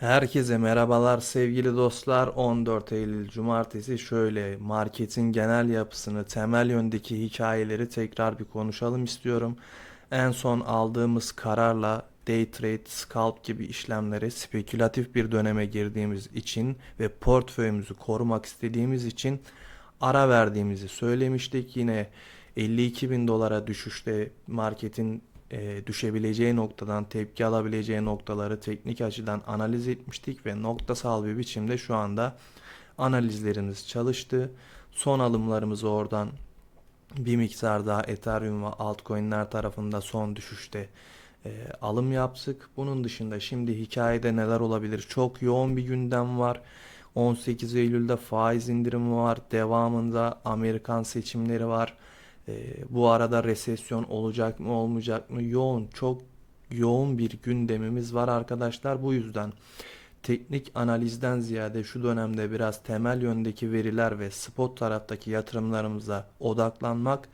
Herkese merhabalar sevgili dostlar. 14 Eylül Cumartesi şöyle marketin genel yapısını, temel yöndeki hikayeleri tekrar bir konuşalım istiyorum. En son aldığımız kararla day trade, scalp gibi işlemlere spekülatif bir döneme girdiğimiz için ve portföyümüzü korumak istediğimiz için ara verdiğimizi söylemiştik. Yine 52 bin dolara düşüşte marketin e, düşebileceği noktadan tepki alabileceği noktaları teknik açıdan analiz etmiştik ve noktasal bir biçimde şu anda analizlerimiz çalıştı. Son alımlarımızı oradan bir miktar daha Ethereum ve altcoin'ler tarafında son düşüşte e, alım yaptık. Bunun dışında şimdi hikayede neler olabilir? Çok yoğun bir gündem var. 18 Eylül'de faiz indirimi var. Devamında Amerikan seçimleri var. Ee, bu arada resesyon olacak mı olmayacak mı? Yoğun, çok yoğun bir gündemimiz var arkadaşlar. Bu yüzden teknik analizden ziyade şu dönemde biraz temel yöndeki veriler ve spot taraftaki yatırımlarımıza odaklanmak,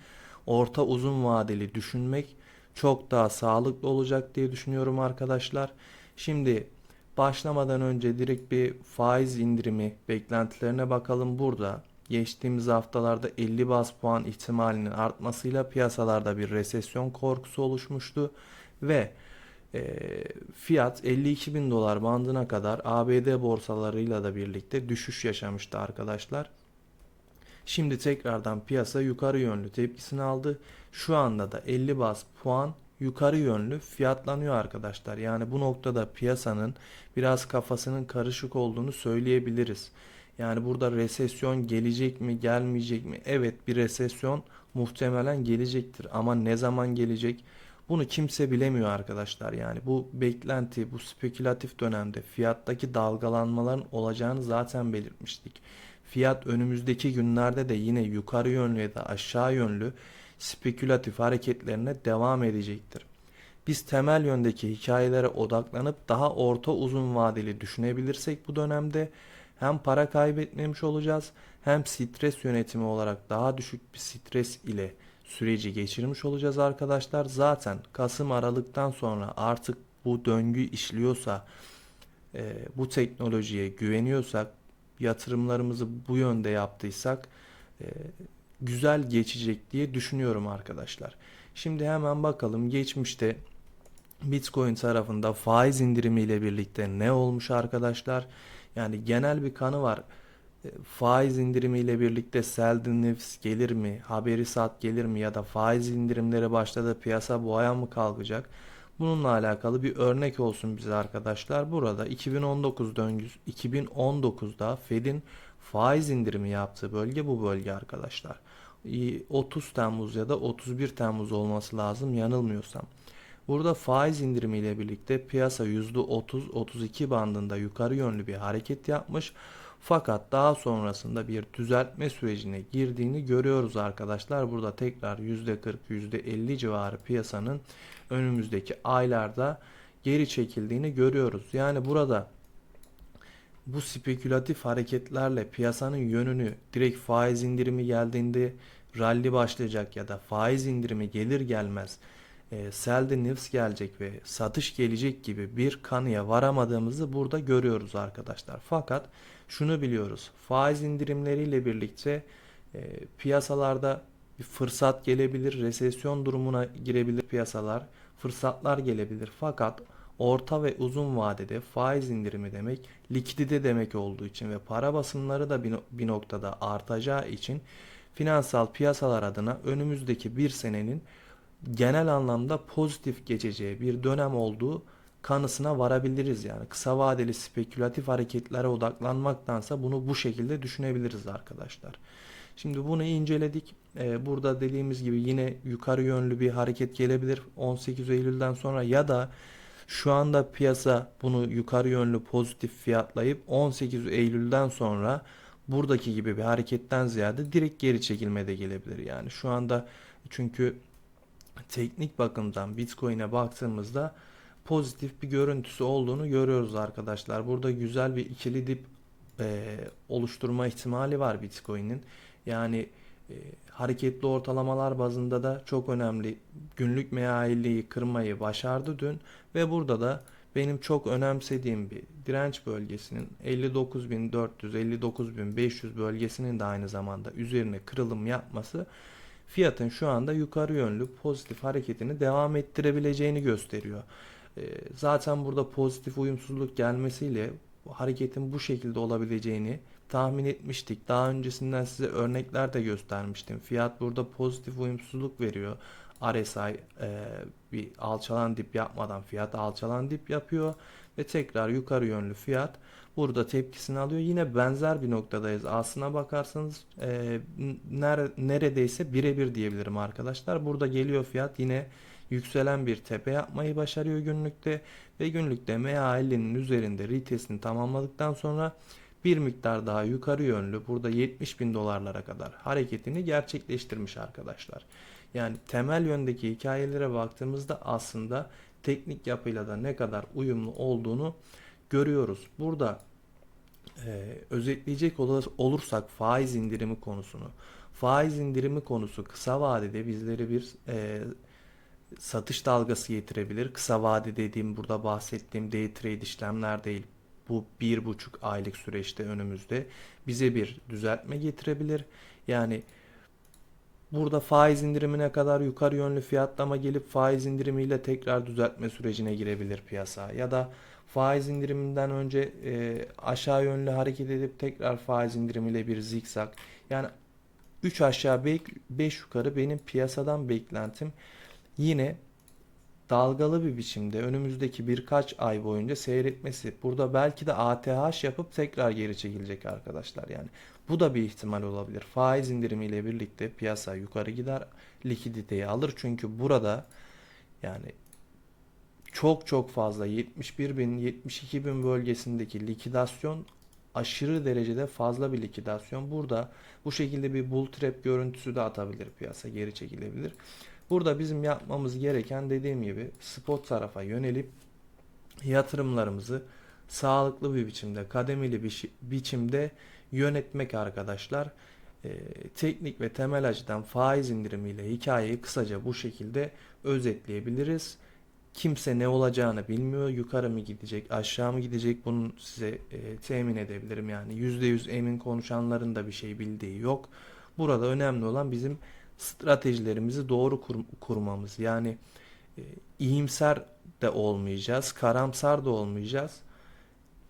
orta uzun vadeli düşünmek çok daha sağlıklı olacak diye düşünüyorum arkadaşlar. Şimdi başlamadan önce direkt bir faiz indirimi beklentilerine bakalım burada geçtiğimiz haftalarda 50 bas puan ihtimalinin artmasıyla piyasalarda bir resesyon korkusu oluşmuştu ve e, fiyat 52 bin dolar bandına kadar ABD borsalarıyla da birlikte düşüş yaşamıştı arkadaşlar. Şimdi tekrardan piyasa yukarı yönlü tepkisini aldı. Şu anda da 50 bas puan yukarı yönlü fiyatlanıyor arkadaşlar. Yani bu noktada piyasanın biraz kafasının karışık olduğunu söyleyebiliriz. Yani burada resesyon gelecek mi, gelmeyecek mi? Evet, bir resesyon muhtemelen gelecektir ama ne zaman gelecek? Bunu kimse bilemiyor arkadaşlar. Yani bu beklenti, bu spekülatif dönemde fiyattaki dalgalanmaların olacağını zaten belirtmiştik. Fiyat önümüzdeki günlerde de yine yukarı yönlü ya da aşağı yönlü spekülatif hareketlerine devam edecektir. Biz temel yöndeki hikayelere odaklanıp daha orta uzun vadeli düşünebilirsek bu dönemde hem para kaybetmemiş olacağız hem stres yönetimi olarak daha düşük bir stres ile süreci geçirmiş olacağız arkadaşlar. Zaten Kasım Aralık'tan sonra artık bu döngü işliyorsa e, bu teknolojiye güveniyorsak yatırımlarımızı bu yönde yaptıysak e, güzel geçecek diye düşünüyorum arkadaşlar. Şimdi hemen bakalım geçmişte Bitcoin tarafında faiz indirimiyle birlikte ne olmuş arkadaşlar? Yani genel bir kanı var. E, Faiz indirimiyle birlikte Selden Nefs gelir mi? Haberi sat gelir mi? Ya da faiz indirimleri başladı piyasa bu aya mı kalkacak? Bununla alakalı bir örnek olsun bize arkadaşlar. Burada 2019 döngüsü 2019'da Fed'in faiz indirimi yaptığı bölge bu bölge arkadaşlar. 30 Temmuz ya da 31 Temmuz olması lazım yanılmıyorsam. Burada faiz indirimiyle birlikte piyasa %30-32 bandında yukarı yönlü bir hareket yapmış. Fakat daha sonrasında bir düzeltme sürecine girdiğini görüyoruz arkadaşlar. Burada tekrar %40, %50 civarı piyasanın önümüzdeki aylarda geri çekildiğini görüyoruz. Yani burada bu spekülatif hareketlerle piyasanın yönünü direkt faiz indirimi geldiğinde rally başlayacak ya da faiz indirimi gelir gelmez e, selde nefs gelecek ve satış gelecek gibi bir kanıya varamadığımızı burada görüyoruz arkadaşlar. Fakat şunu biliyoruz. Faiz indirimleriyle birlikte e, piyasalarda bir fırsat gelebilir, resesyon durumuna girebilir piyasalar, fırsatlar gelebilir. Fakat orta ve uzun vadede faiz indirimi demek likidite demek olduğu için ve para basımları da bir noktada artacağı için finansal piyasalar adına önümüzdeki bir senenin genel anlamda pozitif geçeceği bir dönem olduğu kanısına varabiliriz yani. Kısa vadeli spekülatif hareketlere odaklanmaktansa bunu bu şekilde düşünebiliriz arkadaşlar. Şimdi bunu inceledik. Ee, burada dediğimiz gibi yine yukarı yönlü bir hareket gelebilir 18 Eylül'den sonra ya da şu anda piyasa bunu yukarı yönlü pozitif fiyatlayıp 18 Eylül'den sonra buradaki gibi bir hareketten ziyade direkt geri çekilme de gelebilir. Yani şu anda çünkü teknik bakımdan Bitcoin'e baktığımızda pozitif bir görüntüsü olduğunu görüyoruz arkadaşlar. Burada güzel bir ikili dip e, oluşturma ihtimali var Bitcoin'in. Yani e, hareketli ortalamalar bazında da çok önemli günlük mealliği kırmayı başardı dün ve burada da benim çok önemsediğim bir direnç bölgesinin 59.400 59.500 bölgesinin de aynı zamanda üzerine kırılım yapması fiyatın şu anda yukarı yönlü pozitif hareketini devam ettirebileceğini gösteriyor. Ee, Zaten burada pozitif uyumsuzluk gelmesiyle hareketin bu şekilde olabileceğini tahmin etmiştik. Daha öncesinden size örnekler de göstermiştim. Fiyat burada pozitif uyumsuzluk veriyor. RSI e, bir alçalan dip yapmadan fiyat alçalan dip yapıyor ve tekrar yukarı yönlü fiyat burada tepkisini alıyor. Yine benzer bir noktadayız. Aslına bakarsanız e, nere- neredeyse birebir diyebilirim arkadaşlar. Burada geliyor fiyat yine yükselen bir tepe yapmayı başarıyor günlükte ve günlükte MA50'nin üzerinde retestini tamamladıktan sonra bir miktar daha yukarı yönlü burada 70 bin dolarlara kadar hareketini gerçekleştirmiş arkadaşlar. Yani temel yöndeki hikayelere baktığımızda aslında teknik yapıyla da ne kadar uyumlu olduğunu görüyoruz. Burada e, özetleyecek olur- olursak faiz indirimi konusunu. Faiz indirimi konusu kısa vadede bizleri bir e, satış dalgası getirebilir. Kısa vade dediğim burada bahsettiğim day trade işlemler değil. Bu bir buçuk aylık süreçte önümüzde bize bir düzeltme getirebilir. Yani burada faiz indirimine kadar yukarı yönlü fiyatlama gelip faiz indirimiyle tekrar düzeltme sürecine girebilir piyasa. Ya da faiz indiriminden önce e, aşağı yönlü hareket edip tekrar faiz indirimiyle bir zikzak. Yani 3 aşağı 5 yukarı benim piyasadan beklentim yine dalgalı bir biçimde önümüzdeki birkaç ay boyunca seyretmesi. Burada belki de ATH yapıp tekrar geri çekilecek arkadaşlar. Yani bu da bir ihtimal olabilir. Faiz indirimiyle birlikte piyasa yukarı gider, likiditeyi alır. Çünkü burada yani çok çok fazla 71 bin 72 bin bölgesindeki likidasyon aşırı derecede fazla bir likidasyon. Burada bu şekilde bir bull trap görüntüsü de atabilir piyasa geri çekilebilir. Burada bizim yapmamız gereken dediğim gibi spot tarafa yönelip yatırımlarımızı sağlıklı bir biçimde, kademeli bir biçimde yönetmek arkadaşlar. Ee, teknik ve temel açıdan faiz indirimiyle hikayeyi kısaca bu şekilde özetleyebiliriz. Kimse ne olacağını bilmiyor. Yukarı mı gidecek, aşağı mı gidecek bunu size e, temin edebilirim. Yani %100 emin konuşanların da bir şey bildiği yok. Burada önemli olan bizim stratejilerimizi doğru kur- kurmamız. Yani e, iyimser de olmayacağız, karamsar da olmayacağız.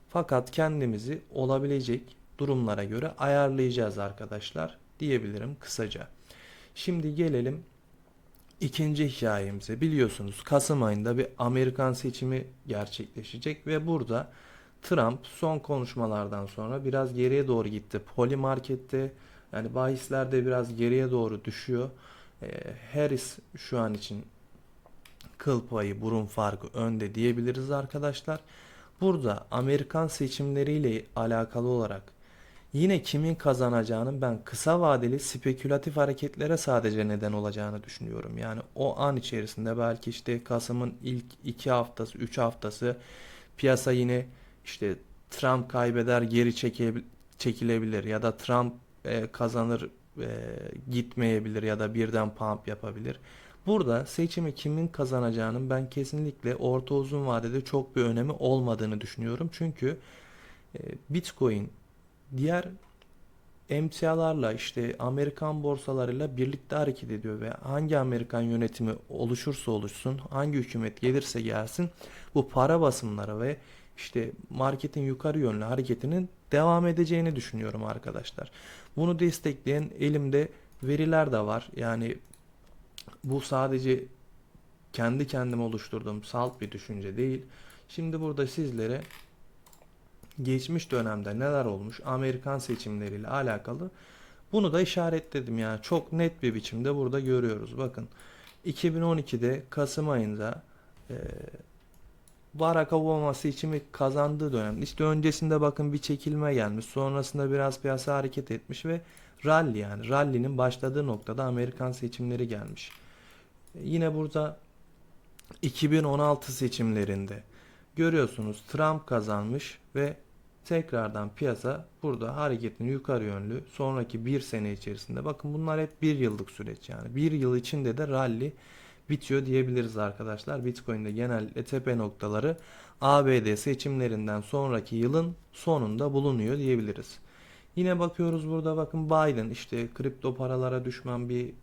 Fakat kendimizi olabilecek durumlara göre ayarlayacağız arkadaşlar diyebilirim kısaca. Şimdi gelelim ikinci hikayemize. Biliyorsunuz Kasım ayında bir Amerikan seçimi gerçekleşecek ve burada Trump son konuşmalardan sonra biraz geriye doğru gitti. Poli markette yani bahisler de biraz geriye doğru düşüyor. Ee, Harris şu an için kıl payı, burun farkı önde diyebiliriz arkadaşlar. Burada Amerikan seçimleriyle alakalı olarak yine kimin kazanacağının ben kısa vadeli spekülatif hareketlere sadece neden olacağını düşünüyorum. Yani o an içerisinde belki işte Kasım'ın ilk iki haftası, üç haftası piyasa yine işte Trump kaybeder geri çekilebilir ya da Trump e, kazanır e, gitmeyebilir ya da birden pump yapabilir. Burada seçimi kimin kazanacağının ben kesinlikle orta uzun vadede çok bir önemi olmadığını düşünüyorum. Çünkü e, Bitcoin diğer emtialarla işte Amerikan borsalarıyla birlikte hareket ediyor ve hangi Amerikan yönetimi oluşursa oluşsun, hangi hükümet gelirse gelsin bu para basımları ve işte marketin yukarı yönlü hareketinin devam edeceğini düşünüyorum arkadaşlar. Bunu destekleyen elimde veriler de var. Yani bu sadece kendi kendime oluşturduğum salt bir düşünce değil. Şimdi burada sizlere geçmiş dönemde neler olmuş Amerikan seçimleriyle alakalı bunu da işaretledim yani çok net bir biçimde burada görüyoruz. Bakın 2012'de Kasım ayında e, Barack Obama seçimi kazandığı dönemde işte öncesinde bakın bir çekilme gelmiş sonrasında biraz piyasa hareket etmiş ve rally yani rally'nin başladığı noktada Amerikan seçimleri gelmiş. Yine burada 2016 seçimlerinde görüyorsunuz Trump kazanmış ve tekrardan piyasa burada hareketini yukarı yönlü sonraki bir sene içerisinde. Bakın bunlar hep bir yıllık süreç yani. Bir yıl içinde de rally bitiyor diyebiliriz arkadaşlar. Bitcoin'de genellikle tepe noktaları ABD seçimlerinden sonraki yılın sonunda bulunuyor diyebiliriz. Yine bakıyoruz burada bakın Biden işte kripto paralara düşman bir e,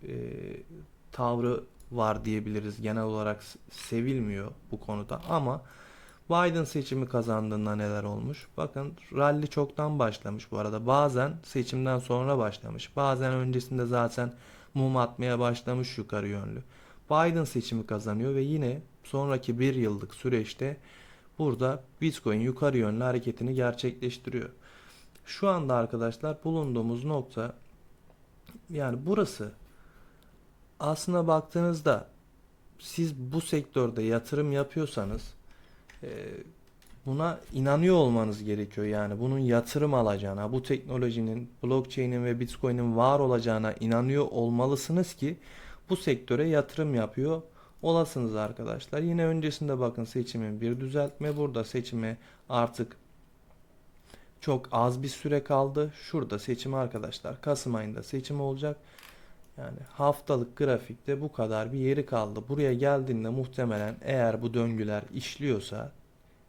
tavrı var diyebiliriz. Genel olarak sevilmiyor bu konuda ama Biden seçimi kazandığında neler olmuş? Bakın rally çoktan başlamış bu arada. Bazen seçimden sonra başlamış. Bazen öncesinde zaten mum atmaya başlamış yukarı yönlü. Biden seçimi kazanıyor ve yine sonraki bir yıllık süreçte burada Bitcoin yukarı yönlü hareketini gerçekleştiriyor. Şu anda arkadaşlar bulunduğumuz nokta yani burası aslına baktığınızda siz bu sektörde yatırım yapıyorsanız e, buna inanıyor olmanız gerekiyor. Yani bunun yatırım alacağına, bu teknolojinin, blockchain'in ve Bitcoin'in var olacağına inanıyor olmalısınız ki bu sektöre yatırım yapıyor olasınız arkadaşlar. Yine öncesinde bakın seçimin bir düzeltme. Burada seçime artık çok az bir süre kaldı. Şurada seçim arkadaşlar. Kasım ayında seçim olacak. Yani haftalık grafikte bu kadar bir yeri kaldı. Buraya geldiğinde muhtemelen eğer bu döngüler işliyorsa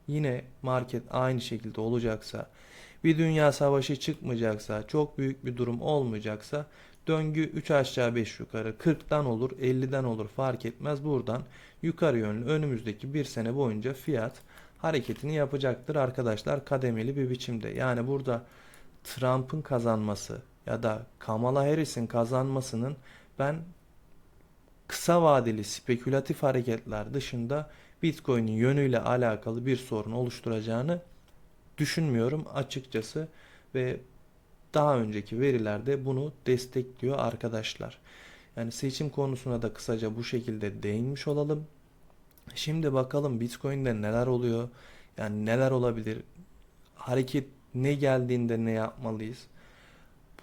yine market aynı şekilde olacaksa bir dünya savaşı çıkmayacaksa çok büyük bir durum olmayacaksa döngü 3 aşağı 5 yukarı. 40'dan olur 50'den olur fark etmez. Buradan yukarı yönlü önümüzdeki bir sene boyunca fiyat hareketini yapacaktır arkadaşlar kademeli bir biçimde. Yani burada Trump'ın kazanması ya da Kamala Harris'in kazanmasının ben kısa vadeli spekülatif hareketler dışında Bitcoin'in yönüyle alakalı bir sorun oluşturacağını düşünmüyorum açıkçası. Ve daha önceki verilerde bunu destekliyor arkadaşlar. Yani seçim konusuna da kısaca bu şekilde değinmiş olalım. Şimdi bakalım Bitcoin'de neler oluyor? Yani neler olabilir? Hareket ne geldiğinde ne yapmalıyız?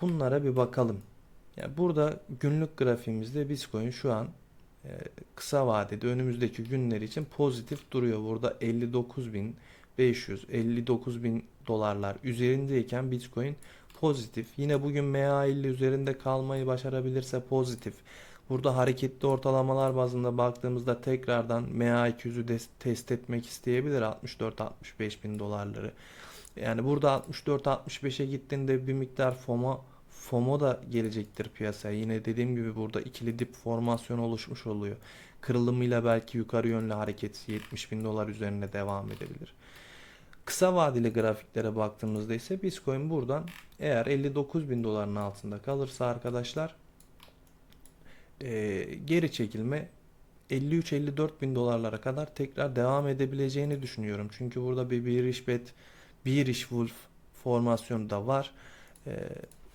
Bunlara bir bakalım. Yani burada günlük grafiğimizde Bitcoin şu an e, kısa vadede önümüzdeki günler için pozitif duruyor. Burada 59.500 59.000 dolarlar üzerindeyken Bitcoin pozitif. Yine bugün MA50 üzerinde kalmayı başarabilirse pozitif. Burada hareketli ortalamalar bazında baktığımızda tekrardan MA200'ü de test etmek isteyebilir 64-65 bin dolarları. Yani burada 64-65'e gittiğinde bir miktar FOMO FOMO da gelecektir piyasaya. Yine dediğim gibi burada ikili dip formasyonu oluşmuş oluyor. Kırılımıyla belki yukarı yönlü hareket 70 bin dolar üzerine devam edebilir. Kısa vadeli grafiklere baktığımızda ise Bitcoin buradan eğer 59 bin doların altında kalırsa arkadaşlar e, geri çekilme 53-54 bin dolarlara kadar tekrar devam edebileceğini düşünüyorum. Çünkü burada bir Bearish Bet, Bearish Wolf formasyonu da var. E,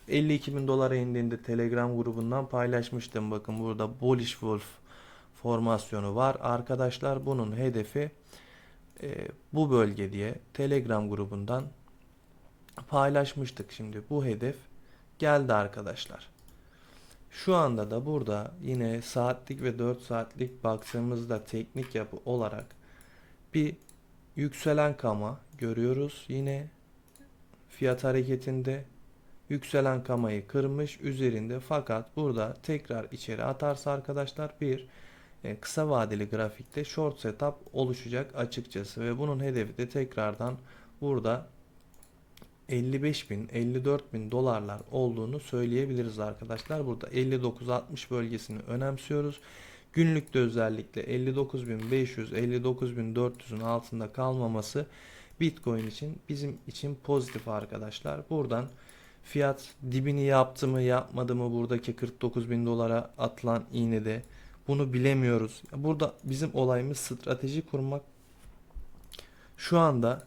52 bin dolara indiğinde Telegram grubundan paylaşmıştım. Bakın burada Bullish Wolf formasyonu var. Arkadaşlar bunun hedefi e, bu bölge diye Telegram grubundan paylaşmıştık. Şimdi bu hedef geldi arkadaşlar. Şu anda da burada yine saatlik ve 4 saatlik baktığımızda teknik yapı olarak bir yükselen kama görüyoruz. Yine fiyat hareketinde yükselen kamayı kırmış üzerinde fakat burada tekrar içeri atarsa arkadaşlar bir kısa vadeli grafikte short setup oluşacak açıkçası ve bunun hedefi de tekrardan burada 55 bin 54 bin dolarlar olduğunu söyleyebiliriz arkadaşlar. Burada 59-60 bölgesini önemsiyoruz. Günlükte özellikle 59.500 59.400'ün altında kalmaması Bitcoin için bizim için pozitif arkadaşlar. Buradan fiyat dibini yaptı mı yapmadı mı buradaki 49 bin dolara atılan iğnede bunu bilemiyoruz. Burada bizim olayımız strateji kurmak. Şu anda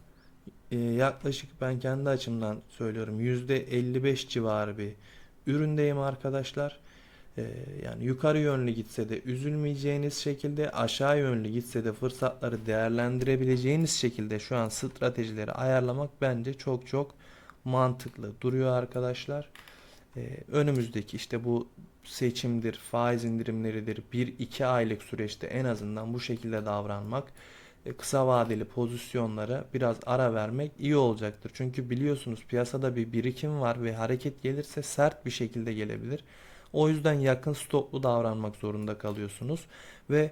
e, yaklaşık ben kendi açımdan söylüyorum %55 civarı bir üründeyim arkadaşlar. E, yani yukarı yönlü gitse de üzülmeyeceğiniz şekilde aşağı yönlü gitse de fırsatları değerlendirebileceğiniz şekilde şu an stratejileri ayarlamak bence çok çok mantıklı duruyor arkadaşlar. E, önümüzdeki işte bu seçimdir, faiz indirimleridir 1-2 aylık süreçte en azından bu şekilde davranmak e, kısa vadeli pozisyonlara biraz ara vermek iyi olacaktır. Çünkü biliyorsunuz piyasada bir birikim var ve hareket gelirse sert bir şekilde gelebilir. O yüzden yakın stoplu davranmak zorunda kalıyorsunuz ve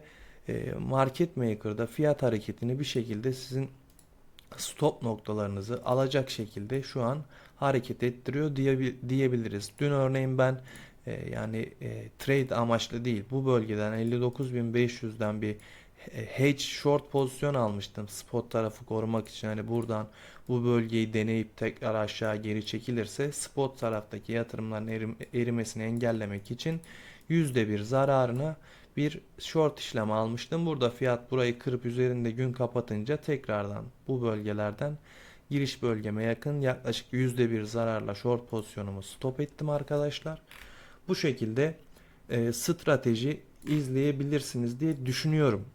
e, market maker'da fiyat hareketini bir şekilde sizin stop noktalarınızı alacak şekilde şu an hareket ettiriyor diyebi- diyebiliriz. Dün örneğin ben e, yani e, trade amaçlı değil bu bölgeden 59.500'den bir e, hedge short pozisyon almıştım spot tarafı korumak için hani buradan bu bölgeyi deneyip tekrar aşağı geri çekilirse spot taraftaki yatırımların erim- erimesini engellemek için %1 zararına bir short işlem almıştım. Burada fiyat burayı kırıp üzerinde gün kapatınca tekrardan bu bölgelerden giriş bölgeme yakın yaklaşık %1 zararla short pozisyonumu stop ettim arkadaşlar. Bu şekilde e, strateji izleyebilirsiniz diye düşünüyorum.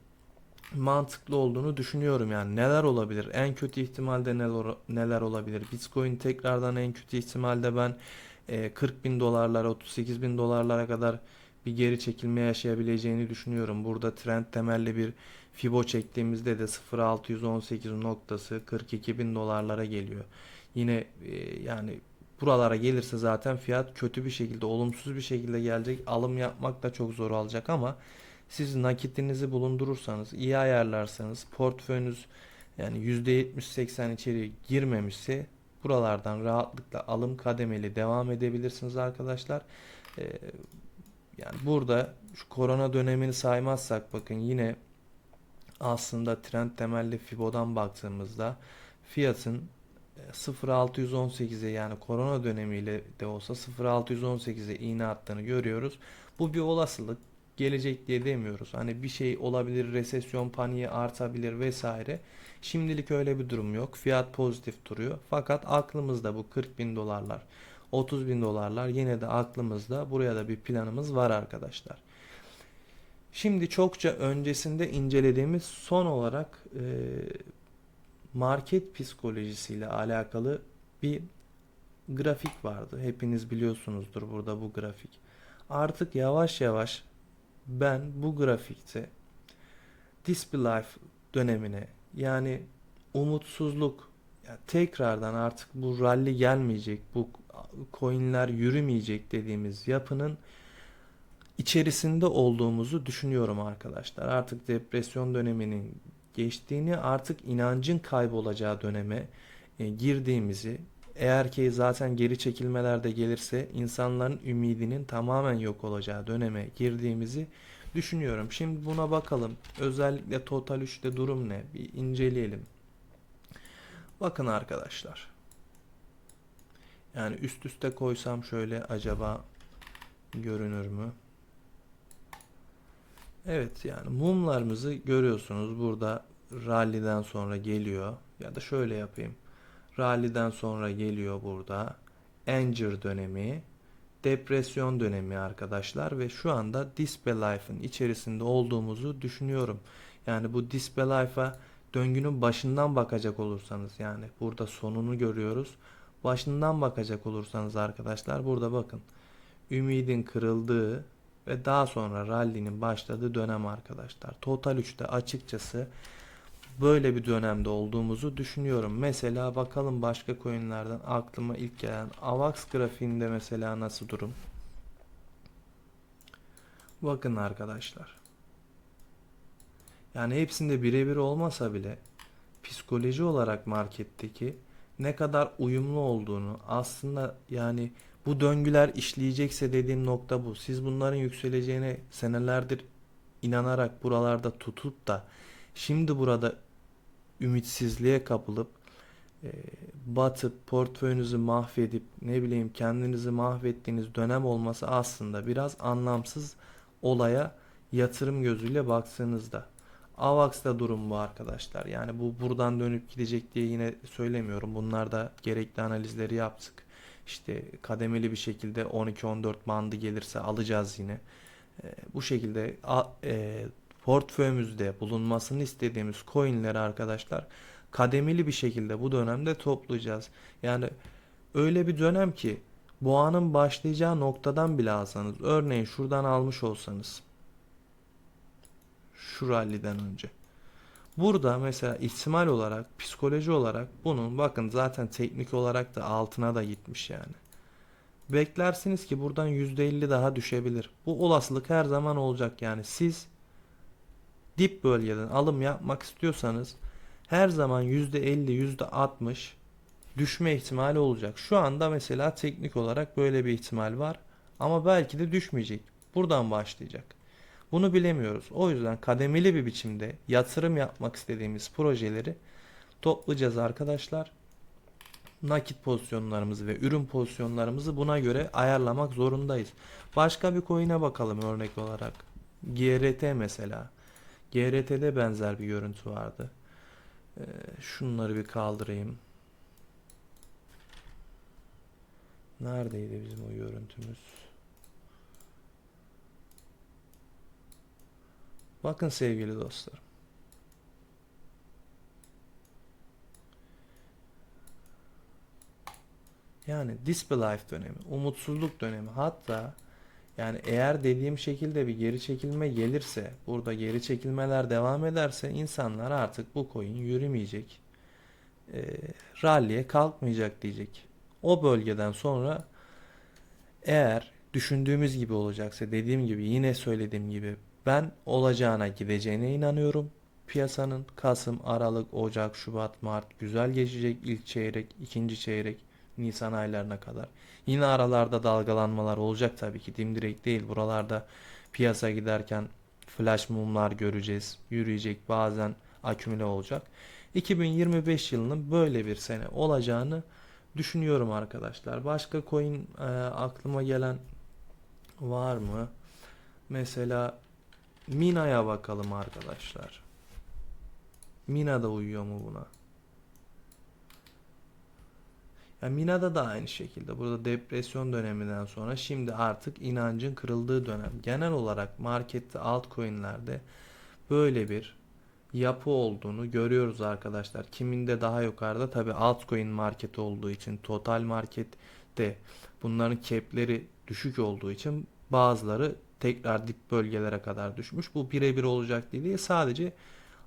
Mantıklı olduğunu düşünüyorum yani neler olabilir? En kötü ihtimalde neler, neler olabilir? Bitcoin tekrardan en kötü ihtimalde ben e, 40 bin dolarlara 38 bin dolarlara kadar bir geri çekilme yaşayabileceğini düşünüyorum. Burada trend temelli bir Fibo çektiğimizde de 0.618 noktası 42 bin dolarlara geliyor. Yine e, yani buralara gelirse zaten fiyat kötü bir şekilde, olumsuz bir şekilde gelecek. Alım yapmak da çok zor olacak ama siz nakitinizi bulundurursanız, iyi ayarlarsanız, portföyünüz yani %70-80 içeri girmemişse buralardan rahatlıkla alım kademeli devam edebilirsiniz arkadaşlar. Ee, yani burada şu korona dönemini saymazsak bakın yine aslında trend temelli Fibo'dan baktığımızda fiyatın e, 0.618'e yani korona dönemiyle de olsa 0.618'e iğne attığını görüyoruz. Bu bir olasılık. Gelecek diye demiyoruz. Hani bir şey olabilir, resesyon paniği artabilir vesaire. Şimdilik öyle bir durum yok. Fiyat pozitif duruyor. Fakat aklımızda bu 40 bin dolarlar, 30 bin dolarlar yine de aklımızda. Buraya da bir planımız var arkadaşlar. Şimdi çokça öncesinde incelediğimiz son olarak e, market psikolojisiyle alakalı bir grafik vardı. Hepiniz biliyorsunuzdur burada bu grafik. Artık yavaş yavaş ben bu grafikte Disbelief dönemine yani umutsuzluk tekrardan artık bu rally gelmeyecek, bu coinler yürümeyecek dediğimiz yapının içerisinde olduğumuzu düşünüyorum arkadaşlar. Artık depresyon döneminin geçtiğini, artık inancın kaybolacağı döneme e, girdiğimizi, eğer ki zaten geri çekilmeler de gelirse insanların ümidinin tamamen yok olacağı döneme girdiğimizi düşünüyorum. Şimdi buna bakalım. Özellikle Total 3'te durum ne? Bir inceleyelim. Bakın arkadaşlar. Yani üst üste koysam şöyle acaba görünür mü? Evet yani mumlarımızı görüyorsunuz burada rally'den sonra geliyor ya da şöyle yapayım. Rally'den sonra geliyor burada Anger dönemi, depresyon dönemi arkadaşlar ve şu anda Disbelife'ın içerisinde olduğumuzu düşünüyorum. Yani bu Disbelife'a döngünün başından bakacak olursanız yani burada sonunu görüyoruz. Başından bakacak olursanız arkadaşlar burada bakın. Ümidin kırıldığı ve daha sonra rally'nin başladığı dönem arkadaşlar. Total 3'te açıkçası böyle bir dönemde olduğumuzu düşünüyorum. Mesela bakalım başka coinlerden aklıma ilk gelen AVAX grafiğinde mesela nasıl durum? Bakın arkadaşlar. Yani hepsinde birebir olmasa bile psikoloji olarak marketteki ne kadar uyumlu olduğunu aslında yani bu döngüler işleyecekse dediğim nokta bu. Siz bunların yükseleceğine senelerdir inanarak buralarda tutup da şimdi burada ümitsizliğe kapılıp e, batıp portföyünüzü mahvedip ne bileyim kendinizi mahvettiğiniz dönem olması aslında biraz anlamsız olaya yatırım gözüyle baktığınızda. AVAX'da durum bu arkadaşlar. Yani bu buradan dönüp gidecek diye yine söylemiyorum. Bunlar da gerekli analizleri yaptık. İşte kademeli bir şekilde 12-14 bandı gelirse alacağız yine. E, bu şekilde a, e, portföyümüzde bulunmasını istediğimiz coinleri arkadaşlar kademeli bir şekilde bu dönemde toplayacağız. Yani öyle bir dönem ki boğanın başlayacağı noktadan bile alsanız örneğin şuradan almış olsanız şu ralliden önce. Burada mesela ihtimal olarak, psikoloji olarak bunun bakın zaten teknik olarak da altına da gitmiş yani. Beklersiniz ki buradan %50 daha düşebilir. Bu olasılık her zaman olacak yani. Siz dip bölgeden alım yapmak istiyorsanız her zaman %50, %60 düşme ihtimali olacak. Şu anda mesela teknik olarak böyle bir ihtimal var ama belki de düşmeyecek. Buradan başlayacak. Bunu bilemiyoruz. O yüzden kademeli bir biçimde yatırım yapmak istediğimiz projeleri toplayacağız arkadaşlar. Nakit pozisyonlarımızı ve ürün pozisyonlarımızı buna göre ayarlamak zorundayız. Başka bir coin'e bakalım örnek olarak. GRT mesela. GRT'de benzer bir görüntü vardı. Ee, şunları bir kaldırayım. Neredeydi bizim o görüntümüz? Bakın sevgili dostlar. Yani disbelief dönemi, umutsuzluk dönemi. Hatta yani eğer dediğim şekilde bir geri çekilme gelirse, burada geri çekilmeler devam ederse insanlar artık bu coin yürümeyecek. E, rally'e kalkmayacak diyecek. O bölgeden sonra eğer düşündüğümüz gibi olacaksa dediğim gibi yine söylediğim gibi ben olacağına gideceğine inanıyorum. Piyasanın Kasım, Aralık, Ocak, Şubat, Mart güzel geçecek ilk çeyrek, ikinci çeyrek, Nisan aylarına kadar. Yine aralarda dalgalanmalar olacak tabii ki dimdirek değil. Buralarda piyasa giderken flash mumlar göreceğiz. Yürüyecek bazen akümüle olacak. 2025 yılının böyle bir sene olacağını düşünüyorum arkadaşlar. Başka coin e, aklıma gelen var mı? Mesela Mina'ya bakalım arkadaşlar. Mina da uyuyor mu buna? Ya Mina'da da aynı şekilde. Burada depresyon döneminden sonra şimdi artık inancın kırıldığı dönem. Genel olarak markette altcoin'lerde böyle bir yapı olduğunu görüyoruz arkadaşlar. Kiminde daha yukarıda tabi altcoin market olduğu için total markette bunların cap'leri düşük olduğu için bazıları tekrar dip bölgelere kadar düşmüş. Bu birebir olacak değil sadece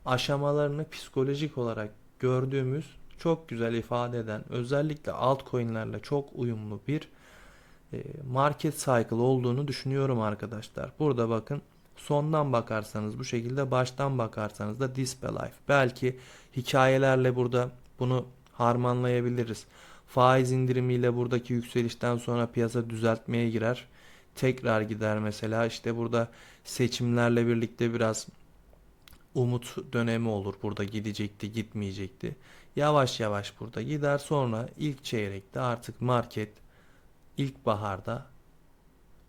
aşamalarını psikolojik olarak gördüğümüz çok güzel ifade eden özellikle altcoin'lerle çok uyumlu bir e, market cycle olduğunu düşünüyorum arkadaşlar. Burada bakın sondan bakarsanız bu şekilde baştan bakarsanız da Display Life. Belki hikayelerle burada bunu harmanlayabiliriz. Faiz indirimiyle buradaki yükselişten sonra piyasa düzeltmeye girer. Tekrar gider mesela işte burada seçimlerle birlikte biraz umut dönemi olur. Burada gidecekti, gitmeyecekti. Yavaş yavaş burada gider. Sonra ilk çeyrekte artık market ilkbaharda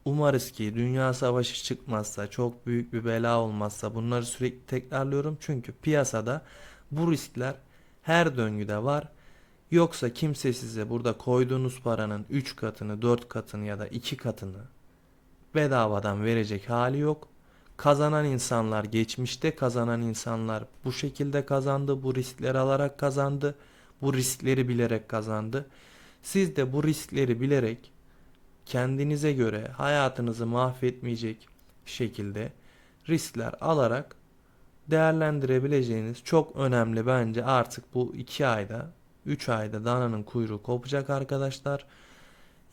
umarız ki dünya savaşı çıkmazsa, çok büyük bir bela olmazsa bunları sürekli tekrarlıyorum. Çünkü piyasada bu riskler her döngüde var. Yoksa kimse size burada koyduğunuz paranın 3 katını, 4 katını ya da 2 katını bedavadan verecek hali yok. Kazanan insanlar geçmişte kazanan insanlar bu şekilde kazandı. Bu riskleri alarak kazandı. Bu riskleri bilerek kazandı. Siz de bu riskleri bilerek kendinize göre hayatınızı mahvetmeyecek şekilde riskler alarak değerlendirebileceğiniz çok önemli bence artık bu 2 ayda 3 ayda dananın kuyruğu kopacak arkadaşlar.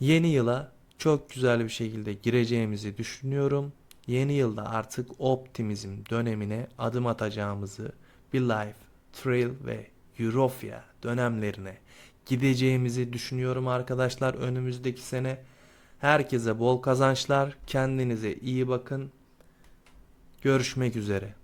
Yeni yıla çok güzel bir şekilde gireceğimizi düşünüyorum. Yeni yılda artık optimizm dönemine adım atacağımızı bir life, thrill ve euphoria dönemlerine gideceğimizi düşünüyorum arkadaşlar önümüzdeki sene. Herkese bol kazançlar. Kendinize iyi bakın. Görüşmek üzere.